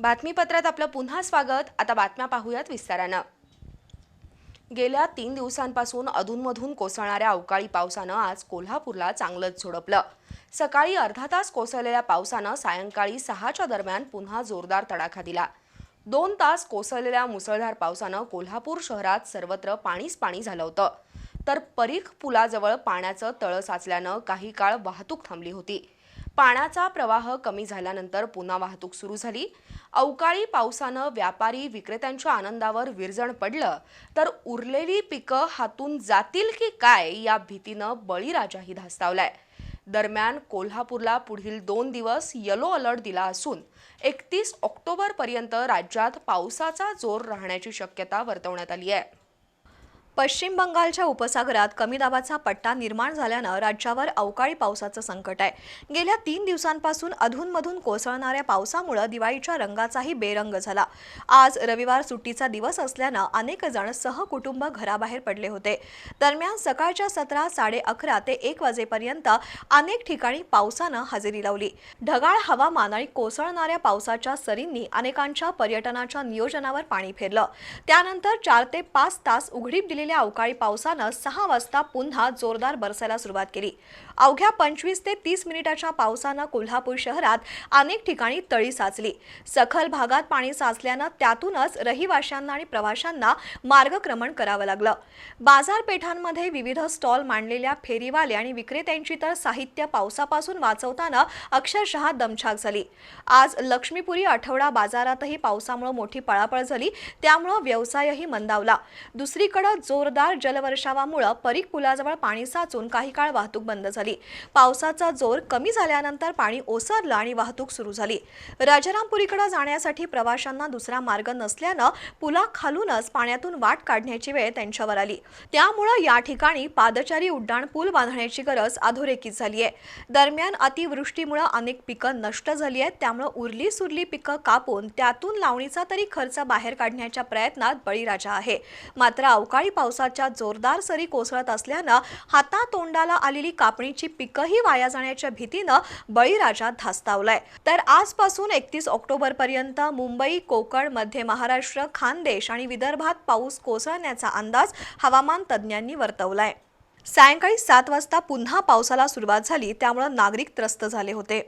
बातमीपत्रात आपलं पुन्हा स्वागत. आता बातम्या पाहूयात विस्तारानं. गेल्या तीन दिवसांपासून अधूनमधून कोसळणाऱ्या अवकाळी पावसानं आज कोल्हापूरला चांगलंच झोडपलं. सकाळी अर्धा तास कोसळलेल्या पावसानं सायंकाळी सहाच्या दरम्यान पुन्हा जोरदार तडाखा दिला. दोन तास कोसळलेल्या मुसळधार पावसानं कोल्हापूर शहरात सर्वत्र पाणीच पाणी झालं होतं. तर परीख पुलाजवळ पाण्याचं तळं साचल्यानं काही काळ वाहतूक थांबली होती. पाण्याचा प्रवाह कमी झाल्यानंतर पुन्हा वाहतूक सुरू झाली. अवकाळी पावसानं व्यापारी विक्रेत्यांच्या आनंदावर विरजण पडलं. तर उरलेली पिकं हातून जातील की काय या भीतीनं बळीराजाही धास्तावलाय. दरम्यान कोल्हापूरला पुढील दोन दिवस येलो अलर्ट दिला असून एकतीस ऑक्टोबरपर्यंत राज्यात पावसाचा जोर राहण्याची शक्यता वर्तवण्यात आली आहे. पश्चिम बंगालच्या उपसागरात कमी दाबाचा पट्टा निर्माण झाल्यानं राज्यावर अवकाळी पावसाचं संकट आहे. गेल्या तीन दिवसांपासून अधूनमधून कोसळणाऱ्या पावसामुळे दिवाळीच्या रंगाचाही बेरंग झाला. आज रविवार सुट्टीचा दिवस असल्यानं अनेक जण सहकुटुंब घराबाहेर पडले होते. दरम्यान सकाळच्या सतरा साडे अकरा ते एक वाजेपर्यंत अनेक ठिकाणी पावसानं हजेरी लावली. ढगाळ हवामान आणि कोसळणाऱ्या पावसाच्या सरींनी अनेकांच्या पर्यटनाच्या नियोजनावर पाणी फेरलं. त्यानंतर चार ते पाच तास उघडीप झालेल्या अवकाळी पावसानं सहा वाजता पुन्हा जोरदार बरसायला सुरुवात केली. अवघ्या पंचवीस ते तीस मिनिटाच्या पावसानं कोल्हापूर शहरात अनेक ठिकाणी तळी साचली. सखल भागात पाणी साचल्यानं त्यातूनच रहिवाशांना आणि प्रवाशांना मार्गक्रमण करावं लागलं. बाजारपेठांमध्ये विविध स्टॉल मांडलेल्या फेरीवाले आणि विक्रेत्यांची तर साहित्य पावसापासून वाचवताना अक्षरशः दमछाक झाली. आज लक्ष्मीपुरी आठवडा बाजारातही पावसामुळे मोठी पळापळ झाली त्यामुळं व्यवसायही मंदावला. दुसरीकडे जोरदार जलवर्षावामुळं परीक पुलाजवळ पाणी साचून काही काळ वाहतूक बंद झाली. पावसाचा जोर कमी झाल्यानंतर पाणी ओसरलं आणि वाहतूक सुरू झाली. राजारामपुरीकडे जाण्यासाठी प्रवाशांना दुसरा मार्ग नसल्यानं पुलाखालूनच पाण्यातून वाट काढण्याची वेळ त्यांच्यावर आली. त्यामुळं या ठिकाणी पादचारी उड्डाण पूल बांधण्याची गरज अधोरेखित झाली आहे. दरम्यान अतिवृष्टीमुळे अनेक पिकं नष्ट झाली आहेत. त्यामुळं उरली सुरली पिकं कापून त्यातून लावणीचा तरी खर्च बाहेर काढण्याच्या प्रयत्नात बळीराजा आहे. मात्र अवकाळी पावसाच्या जोरदार सरी कोसळत असल्यानं हातातोंडाला आलेली कापणीची पिकंही वाया जाण्याच्या भीतीनं बळीराजा धास्तावलाय. तर आजपासून एकतीस ऑक्टोबर पर्यंत मुंबई कोकण मध्य महाराष्ट्र खानदेश आणि विदर्भात पाऊस कोसळण्याचा अंदाज हवामान तज्ज्ञांनी वर्तवलाय. सायंकाळी सात वाजता पुन्हा पावसाला सुरुवात झाली त्यामुळे नागरिक त्रस्त झाले होते.